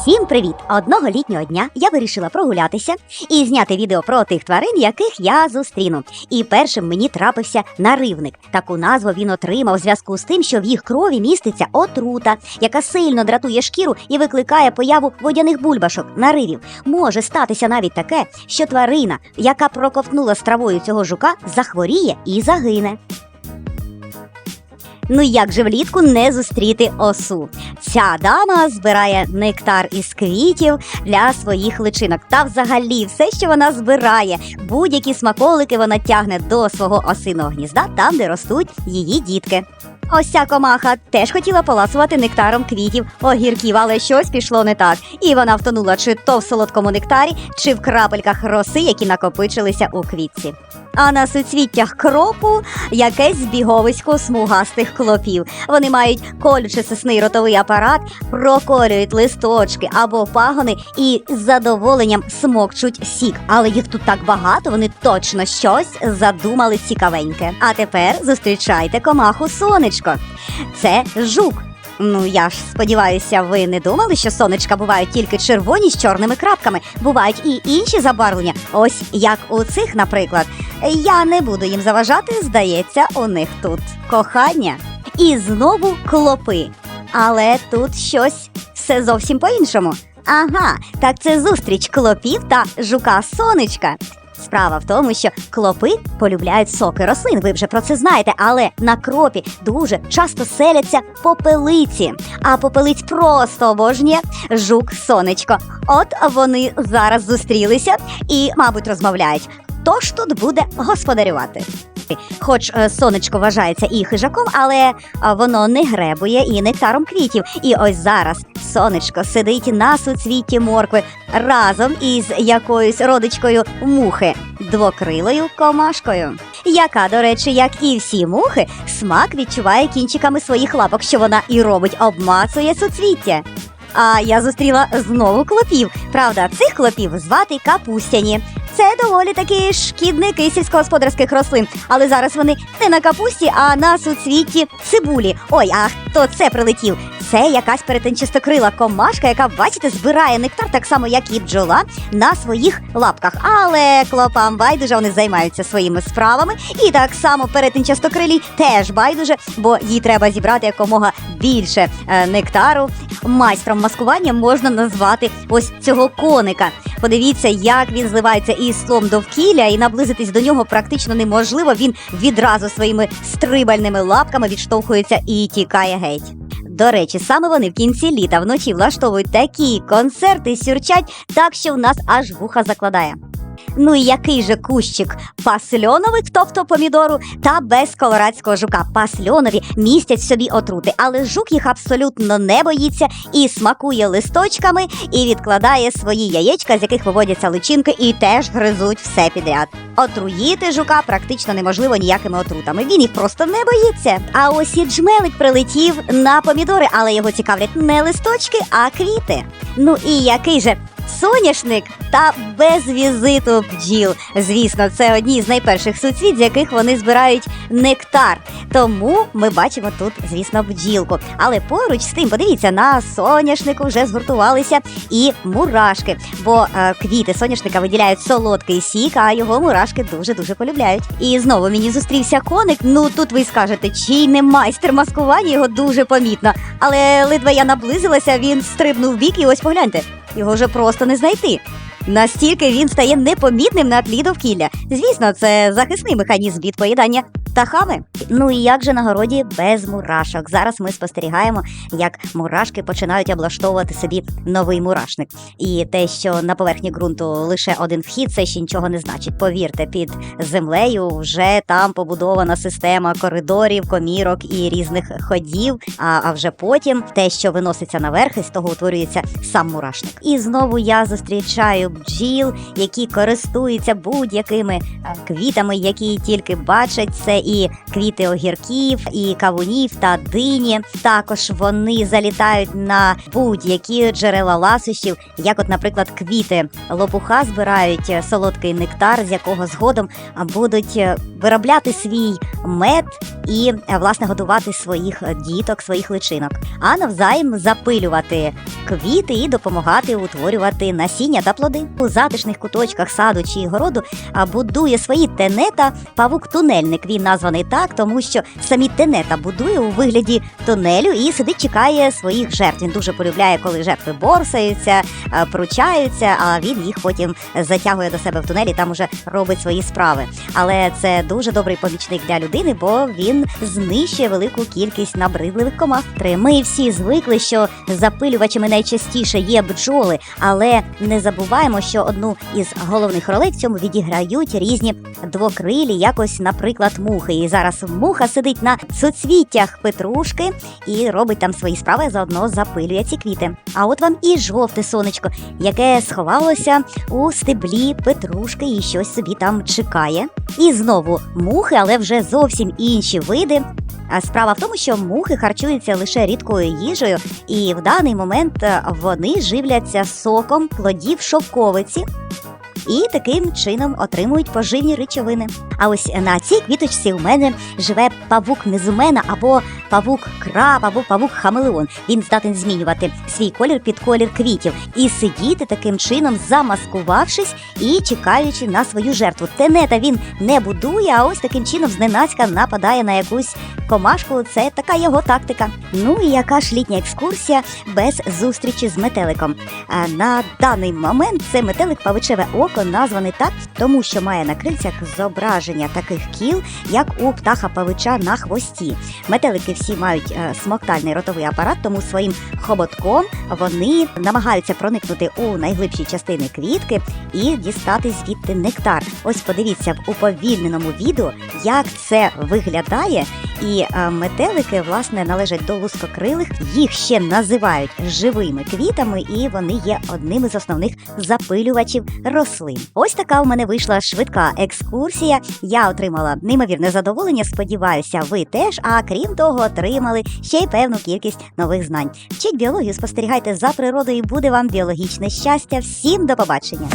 Всім привіт! Одного літнього дня я вирішила прогулятися і зняти відео про тих тварин, яких я зустріну. І першим мені трапився наривник. Таку назву він отримав в зв'язку з тим, що в їх крові міститься отрута, яка сильно дратує шкіру і викликає появу водяних бульбашок, наривів. Може статися навіть таке, що тварина, яка проковтнула з травою цього жука, захворіє і загине. Ну як же влітку не зустріти осу? Ця дама збирає нектар із квітів для своїх личинок. Та взагалі все, що вона збирає, будь-які смаколики вона тягне до свого осиного гнізда, там, де ростуть її дітки. Ось ця комаха теж хотіла поласувати нектаром квітів, огірків, але щось пішло не так. І вона втонула чи то в солодкому нектарі, чи в крапельках роси, які накопичилися у квітці. А на суцвіттях кропу якесь збіговисько смугастих клопів. Вони мають колюче сосний ротовий апарат, проколюють листочки або пагони і з задоволенням смокчуть сік. Але їх тут так багато, вони точно щось задумали цікавеньке. А тепер зустрічайте комаху сонечко. Це жук. Ну я ж сподіваюся, ви не думали, що сонечка бувають тільки червоні з чорними крапками. Бувають і інші забарвлення. Ось як у цих, наприклад. Я не буду їм заважати, здається, у них тут кохання. І знову клопи. Але тут щось все зовсім по-іншому. Ага, так це зустріч клопів та жука сонечка. Справа в тому, що клопи полюбляють соки рослин, ви вже про це знаєте, але на кропі дуже часто селяться попелиці. А попелиць просто обожнює жук сонечко. От вони зараз зустрілися і, мабуть, розмовляють. Хто ж тут буде господарювати? Хоч е, сонечко вважається і хижаком, але е, воно не гребує і нектаром квітів. І ось зараз сонечко сидить на суцвітті моркви разом із якоюсь родичкою мухи, двокрилою комашкою, яка, до речі, як і всі мухи, смак відчуває кінчиками своїх лапок, що вона і робить, обмацує суцвіття. А я зустріла знову клопів. Правда, цих клопів звати капустяні. Це доволі такі шкідники сільськогосподарських рослин, але зараз вони не на капусті, а на суцвітті цибулі. Ой, а хто це прилетів? Це якась перетинчастокрила комашка, яка, бачите, збирає нектар так само, як і бджола, на своїх лапках. Але клопам байдуже вони займаються своїми справами. І так само перетинчастокрилій теж байдуже, бо їй треба зібрати якомога більше е, нектару. Майстром маскування можна назвати ось цього коника. Подивіться, як він зливається із слом довкілля, і наблизитись до нього практично неможливо. Він відразу своїми стрибальними лапками відштовхується і тікає геть. До речі, саме вони в кінці літа вночі влаштовують такі концерти, сюрчать, так що в нас аж вуха закладає. Ну і який же кущик пасльоновик, тобто помідору, та без колорадського жука. Пасльонові містять собі отрути, але жук їх абсолютно не боїться і смакує листочками і відкладає свої яєчка, з яких виводяться личинки, і теж гризуть все підряд. Отруїти жука практично неможливо ніякими отрутами. Він їх просто не боїться. А ось і джмелик прилетів на помідори, але його цікавлять не листочки, а квіти. Ну і який же соняшник та без візиту бджіл. Звісно, це одні з найперших суцвіт, з яких вони збирають нектар. Тому ми бачимо тут, звісно, бджілку. Але поруч з тим, подивіться, на соняшнику вже згуртувалися і мурашки, бо е, квіти соняшника виділяють солодкий сік, а його мурашки дуже дуже полюбляють. І знову мені зустрівся коник. Ну тут ви скажете, чий не майстер маскування, його дуже помітно. Але ледве я наблизилася, він стрибнув бік, і ось погляньте, його вже просто не знайти. Настільки він стає непомітним на тлі довкілля. Звісно, це захисний механізм від поїдання птахами. Ну і як же на городі без мурашок? Зараз ми спостерігаємо, як мурашки починають облаштовувати собі новий мурашник. І те, що на поверхні ґрунту лише один вхід, це ще нічого не значить. Повірте, під землею вже там побудована система коридорів, комірок і різних ходів. А, а вже потім те, що виноситься наверх, і з того утворюється сам мурашник. І знову я зустрічаю бджіл, які користуються будь-якими квітами, які тільки бачать це і квіти огірків, і кавунів та дині. Також вони залітають на будь-які джерела ласощів, як, от, наприклад, квіти лопуха збирають солодкий нектар, з якого згодом будуть виробляти свій мед і власне годувати своїх діток, своїх личинок, а навзаєм запилювати квіти і допомагати утворювати насіння та плоди. У затишних куточках саду чи городу будує свої тенета павук-тунельник. Він названий так, тому що самі тенета будує у вигляді тунелю і сидить, чекає своїх жертв. Він дуже полюбляє, коли жертви борсаються, пручаються, а він їх потім затягує до себе в тунелі, там уже робить свої справи. Але це дуже добрий помічник для людини, бо він знищує велику кількість набридливих комах. Ми всі звикли, що запилювачами найчастіше є бджоли, але не забуваємо, що одну із головних ролей в цьому відіграють різні двокрилі, якось, наприклад, мухи. І зараз муха сидить на суцвіттях петрушки і робить там свої справи, заодно запилює ці квіти. А от вам і жовте сонечко, яке сховалося у стеблі петрушки і щось собі там чекає. І знову мухи, але вже зовсім інші види. А справа в тому, що мухи харчуються лише рідкою їжею, і в даний момент е, вони живляться соком плодів шовковиці. І таким чином отримують поживні речовини. А ось на цій квіточці у мене живе павук незумена або павук краб, або павук хамелеон. Він здатен змінювати свій колір під колір квітів і сидіти таким чином, замаскувавшись і чекаючи на свою жертву. Тенета він не будує, а ось таким чином зненацька нападає на якусь комашку. Це така його тактика. Ну і яка ж літня екскурсія без зустрічі з метеликом. На даний момент це метелик павичеве око названий так, тому що має на крильцях зображення таких кіл, як у птаха павича на хвості. Метелики всі мають е, смоктальний ротовий апарат, тому своїм хоботком вони намагаються проникнути у найглибші частини квітки і дістати звідти нектар. Ось подивіться в уповільненому відео, як це виглядає. І е, метелики, власне, належать до лускокрилих. Їх ще називають живими квітами, і вони є одним із основних запилювачів рослин. Ось така у мене вийшла швидка екскурсія. Я отримала неймовірне задоволення. Сподіваюся, ви теж. А крім того, отримали ще й певну кількість нових знань. Вчіть біологію, спостерігайте за природою, і буде вам біологічне щастя. Всім до побачення!